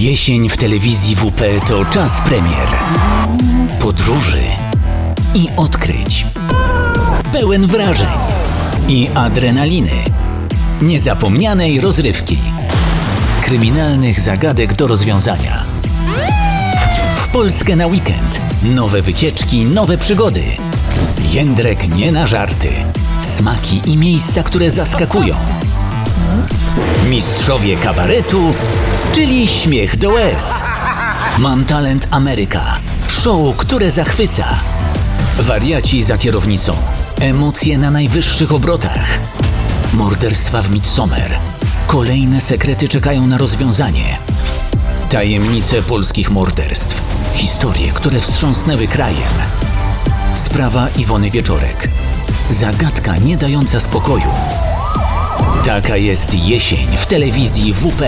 Jesień w telewizji WP to czas premier. Podróży i odkryć. Pełen wrażeń i adrenaliny. Niezapomnianej rozrywki. Kryminalnych zagadek do rozwiązania. W Polskę na weekend. Nowe wycieczki, nowe przygody. Jędrek nie na żarty. Smaki i miejsca, które zaskakują. Mistrzowie kabaretu, czyli śmiech do łez. Mam talent Ameryka. Show, które zachwyca. Wariaci za kierownicą. Emocje na najwyższych obrotach. Morderstwa w Midsommar. Kolejne sekrety czekają na rozwiązanie. Tajemnice polskich morderstw. Historie, które wstrząsnęły krajem. Sprawa Iwony Wieczorek. Zagadka nie dająca spokoju. Taka jest jesień w telewizji WP.